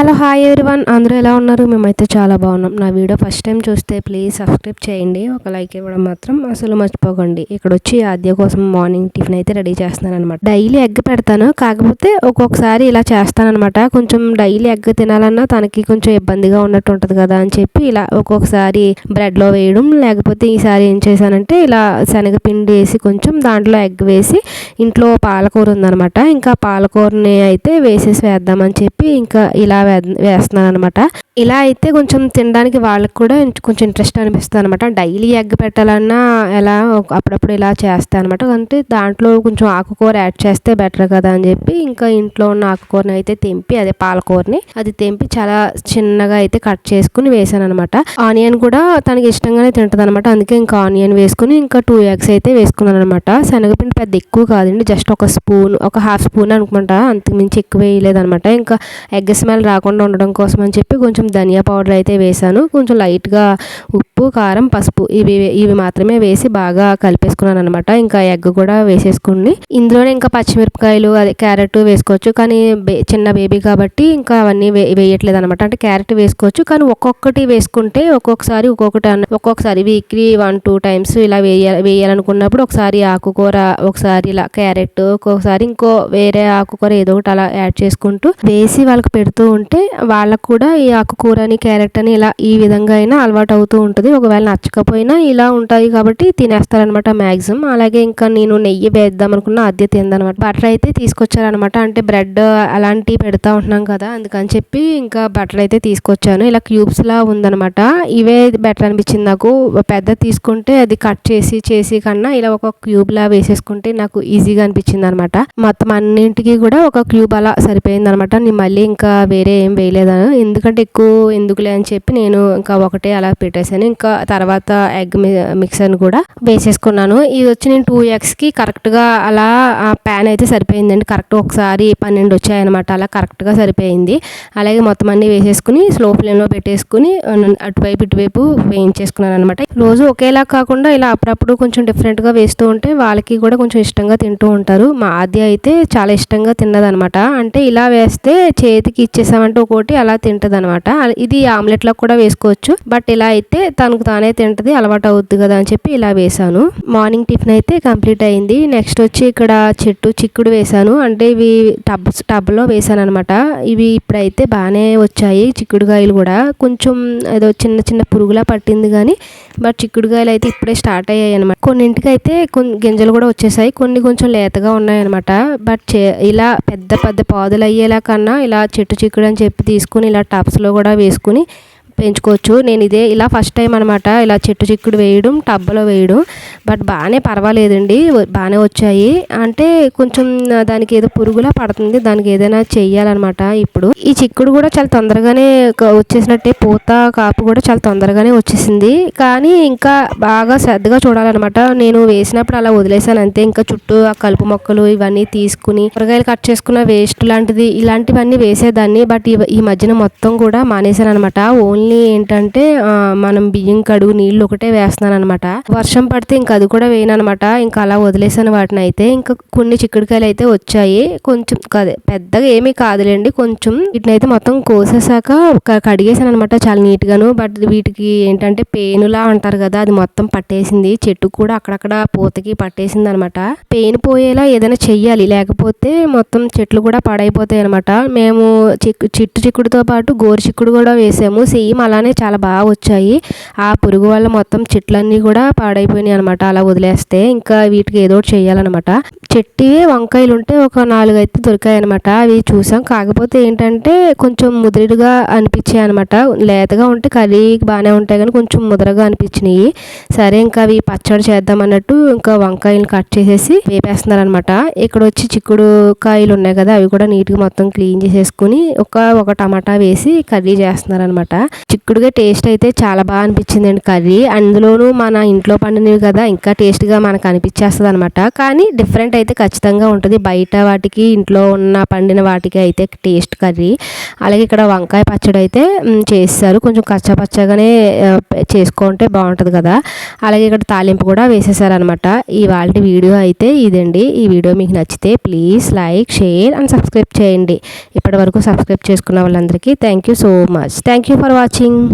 Hello hi one అందరూ ఎలా ఉన్నారు? మేమైతే చాలా బాగున్నాం. నా వీడియో ఫస్ట్ టైం చూస్తే ప్లీజ్ సబ్స్క్రైబ్ చేయండి. ఒక లైక్ ఇవ్వడం మాత్రం అసలు మర్చిపోకండి. ఇక్కడ వచ్చి ఆద్య కోసం మార్నింగ్ టిఫిన్ అయితే రెడీ చేస్తున్నాను అనమాట డైలీ ఎగ్ పెడతాను. కాకపోతే ఒక్కొక్కసారి ఇలా చేస్తానమాట కొంచెం డైలీ ఎగ్ తినాలన్నా తనకి కొంచెం ఇబ్బందిగా ఉన్నట్టు ఉంటుంది కదా అని చెప్పి ఇలా ఒక్కొక్కసారి బ్రెడ్లో వేయడం లేకపోతే ఈసారి ఏం చేశానంటే ఇలా శనగపిండి వేసి కొంచెం దాంట్లో ఎగ్ వేసి ఇంట్లో పాలకూర ఉందనమాట ఇంకా పాలకూరని అయితే వేసేసి వేద్దామని చెప్పి ఇంకా ఇలా వేస్తున్నాను అనమాట ఇలా అయితే కొంచెం తినడానికి వాళ్ళకి కూడా కొంచెం ఇంట్రెస్ట్ అనిపిస్తుంది అనమాట డైలీ ఎగ్ పెట్టాలన్నా ఎలా అప్పుడప్పుడు ఇలా చేస్తాను అనమాట అంటే దాంట్లో కొంచెం ఆకుకూర యాడ్ చేస్తే బెటర్ కదా అని చెప్పి ఇంకా ఇంట్లో ఉన్న ఆకుకూరని అయితే తెంపి అదే పాలకూరని అది తెంపి చాలా చిన్నగా అయితే కట్ చేసుకుని వేసాను అనమాట ఆనియన్ కూడా తనకి ఇష్టంగానే తింటుంది అనమాట అందుకే ఇంకా ఆనియన్ వేసుకుని ఇంకా టూ ఎగ్స్ అయితే వేసుకున్నాను అనమాట శనగపిండి పెద్ద ఎక్కువ కాదండి. జస్ట్ ఒక స్పూన్ ఒక హాఫ్ స్పూన్ అనుకుంటా. అంతకుమించి ఎక్కువ వేయలేదనమాట ఇంకా ఎగ్ స్మెల్ రాకుండా ఉండడం కోసం అని చెప్పి కొంచెం ధనియా పౌడర్ అయితే వేసాను కొంచెం లైట్గా ఉప్పు కారం పసుపు ఇవి ఇవి మాత్రమే వేసి బాగా కలిపేసుకున్నాను అనమాట ఇంకా ఎగ్ కూడా వేసేసుకుని ఇందులోనే ఇంకా పచ్చిమిరపకాయలు అదే క్యారెట్ వేసుకోవచ్చు. కానీ చిన్న బేబీ కాబట్టి ఇంకా అవన్నీ వే వేయట్లేదు అనమాట అంటే క్యారెట్ వేసుకోవచ్చు. కానీ ఒక్కొక్కటి వేసుకుంటే ఒక్కొక్కసారి ఒక్కొక్కటి ఒక్కొక్కసారి వీక్లీ వన్ టూ టైమ్స్ ఇలా వేయాలి వేయాలనుకున్నప్పుడు ఒకసారి ఆకుకూర ఒకసారి ఇలా క్యారెట్ ఒక్కొక్కసారి ఇంకో వేరే ఆకుకూర ఏదో ఒకటి అలా యాడ్ చేసుకుంటూ వేసి వాళ్ళకి పెడుతూ ఉంటే వాళ్ళకు కూడా ఈ ఆకుకూరని క్యారెట్ అని ఇలా ఈ విధంగా అయినా అలవాటు అవుతూ ఉంటుంది. ఒకవేళ నచ్చకపోయినా ఇలా ఉంటాయి కాబట్టి తినేస్తారనమాట మ్యాక్సిమం అలాగే ఇంకా నేను నెయ్యి వేద్దాం అనుకున్న అద్దె తిందనమాట బటర్ అయితే తీసుకొచ్చారనమాట అంటే బ్రెడ్ అలాంటివి పెడతా ఉంటున్నాం కదా అందుకని చెప్పి ఇంకా బటర్ అయితే తీసుకొచ్చాను. ఇలా క్యూబ్స్ లా ఉందనమాట ఇవే బెటర్ అనిపించింది నాకు. పెద్ద తీసుకుంటే అది కట్ చేసి చేసి కన్నా ఇలా ఒక క్యూబ్ లా వేసేసుకుంటే నాకు ఈజీగా అనిపించింది అనమాట మొత్తం అన్నింటికి కూడా ఒక క్యూబ్ అలా సరిపోయింది అనమాట నేను మళ్ళీ ఇంకా వేరే ఏం వేయలేదు ఎందుకంటే ఎక్కువ ఎందుకులే అని చెప్పి నేను ఇంకా ఒకటే అలా పెట్టేశాను. ఇంకా తర్వాత ఎగ్ మిక్సర్ని కూడా వేసేసుకున్నాను. ఇది వచ్చి నేను టూ ఎగ్స్కి కరెక్ట్గా అలా ప్యాన్ అయితే సరిపోయిందండి. కరెక్ట్ ఒకసారి పన్నెండు వచ్చాయన్నమాట. అలా కరెక్ట్గా సరిపోయింది. అలాగే మొత్తం అన్ని వేసేసుకుని స్లో ఫ్లేమ్లో పెట్టేసుకుని అటువైపు ఇటువైపు వేయించేసుకున్నాను అనమాట రోజు ఒకేలా కాకుండా ఇలా అప్పుడప్పుడు కొంచెం డిఫరెంట్గా వేస్తూ ఉంటే వాళ్ళకి కూడా కొంచెం ఇష్టంగా తింటూ ఉంటారు. మా ఆద్య అయితే చాలా ఇష్టంగా తిన్నదనమాట అంటే ఇలా వేస్తే చేతికి చేసామంటే ఒకటి అలా తింటది అనమాట ఇది ఆమ్లెట్లో కూడా వేసుకోవచ్చు. బట్ ఇలా అయితే తనకు తానే తింటది అలవాటు అవుద్ది కదా అని చెప్పి ఇలా వేసాను. మార్నింగ్ టిఫిన్ అయితే కంప్లీట్ అయింది. నెక్స్ట్ వచ్చి ఇక్కడ చెట్టు చిక్కుడు వేసాను. అంటే ఇవి టబ్ టబ్లో వేసాను అనమాట ఇవి ఇప్పుడైతే బాగానే వచ్చాయి చిక్కుడుకాయలు కూడా. కొంచెం ఏదో చిన్న చిన్న పురుగులా పట్టింది కానీ బట్ చిక్కుడుకాయలు అయితే ఇప్పుడే స్టార్ట్ అయ్యాయి అనమాట కొన్నింటికి అయితే కొన్ని గింజలు కూడా వచ్చేసాయి. కొన్ని కొంచెం లేతగా ఉన్నాయన్నమాట బట్ ఇలా పెద్ద పెద్ద పాదులు అయ్యేలా కన్నా ఇలా చెట్టు చిక్కుడు అని చెప్పి తీసుకుని ఇలా టబ్స్లో కూడా వేసుకుని పెంచుకోవచ్చు. నేను ఇదే ఇలా ఫస్ట్ టైం అనమాట ఇలా చెట్టు చిక్కుడు వేయడం టబ్లో వేయడం. బట్ బాగానే పర్వాలేదండి. బాగానే వచ్చాయి. అంటే కొంచెం దానికి ఏదో పురుగులా పడుతుంది. దానికి ఏదైనా చెయ్యాలన్నమాట ఇప్పుడు. ఈ చిక్కుడు కూడా చాలా తొందరగానే వచ్చేసినట్టే. పూత కాపు కూడా చాలా తొందరగానే వచ్చేసింది. కానీ ఇంకా బాగా శ్రద్ధగా చూడాలన్నమాట. నేను వేసినప్పుడు అలా వదిలేసాను అంతే. ఇంకా చుట్టూ ఆ కలుపు మొక్కలు ఇవన్నీ తీసుకుని కూరగాయలు కట్ చేసుకున్న వేస్ట్ లాంటిది ఇలాంటివన్నీ వేసేదాన్ని. బట్ ఈ మధ్యన మొత్తం కూడా మానేసాను అనమాట ఓన్లీ ఓన్లీ ఏంటంటే మనం బియ్యం కడుగు నీళ్ళు ఒకటే వేస్తున్నాను అనమాట వర్షం పడితే ఇంకా అది కూడా వేయను అనమాట ఇంకా అలా వదిలేసాను వాటిని అయితే ఇంకా కొన్ని చిక్కుడుకాయలు అయితే వచ్చాయి. కొంచెం అదే పెద్దగా ఏమీ కాదులేండి. కొంచెం వీటిని అయితే మొత్తం కోసేసాక కడిగేసాను అనమాట చాలా నీట్గాను. బట్ వీటికి ఏంటంటే పేనులా అంటారు కదా అది మొత్తం పట్టేసింది. చెట్టు కూడా అక్కడక్కడ పూతకి పట్టేసింది అనమాట పెయిన్ పోయేలా ఏదైనా చెయ్యాలి. లేకపోతే మొత్తం చెట్లు కూడా పాడైపోతాయి అనమాట మేము చిక్కు చిట్టు చిక్కుడుతో పాటు గోరు చిక్కుడు కూడా వేసాము. సేమ్ అలానే చాలా బాగా వచ్చాయి. ఆ పురుగు వల్ల మొత్తం చెట్లన్నీ కూడా పాడైపోయినాయి అనమాట అలా వదిలేస్తే ఇంకా వీటికి ఏదో ఒకటి చేయాలన్నమాట. చెట్టివే వంకాయలు ఉంటే ఒక నాలుగు అయితే దొరికాయి అనమాట అవి చూసాం. కాకపోతే ఏంటంటే కొంచెం ముదిరిగా అనిపించాయి అనమాట లేతగా ఉంటే కర్రీ బాగానే ఉంటాయి కానీ కొంచెం ముదరగా అనిపించినాయి. సరే ఇంకా అవి పచ్చడి చేద్దాం అన్నట్టు ఇంకా వంకాయలు కట్ చేసేసి వేపేస్తున్నారనమాట ఇక్కడ వచ్చి చిక్కుడు కాయలు ఉన్నాయి కదా అవి కూడా నీట్గా మొత్తం క్లీన్ చేసేసుకుని ఒక ఒక టమాటా వేసి కర్రీ చేస్తున్నారనమాట చిక్కుడుగా టేస్ట్ అయితే చాలా బాగా అనిపించిందండి కర్రీ. అందులోనూ మన ఇంట్లో పండినవి కదా ఇంకా టేస్ట్గా మనకు అనిపించేస్తుంది అనమాట కానీ డిఫరెంట్ అయితే ఖచ్చితంగా ఉంటుంది. బయట వాటికి ఇంట్లో ఉన్న పండిన వాటికి అయితే టేస్ట్ కర్రీ. అలాగే ఇక్కడ వంకాయ పచ్చడి అయితే చేస్తారు. కొంచెం కచ్చపచ్చగానే చేసుకుంటే బాగుంటుంది కదా. అలాగే ఇక్కడ తాలింపు కూడా వేసేసారనమాట ఇవాళ వీడియో అయితే ఇదండి. ఈ వీడియో మీకు నచ్చితే please like share and subscribe చేయండి. ఇప్పటి వరకు సబ్స్క్రైబ్ చేసుకున్న వాళ్ళందరికీ thank you so much thank you for watching 金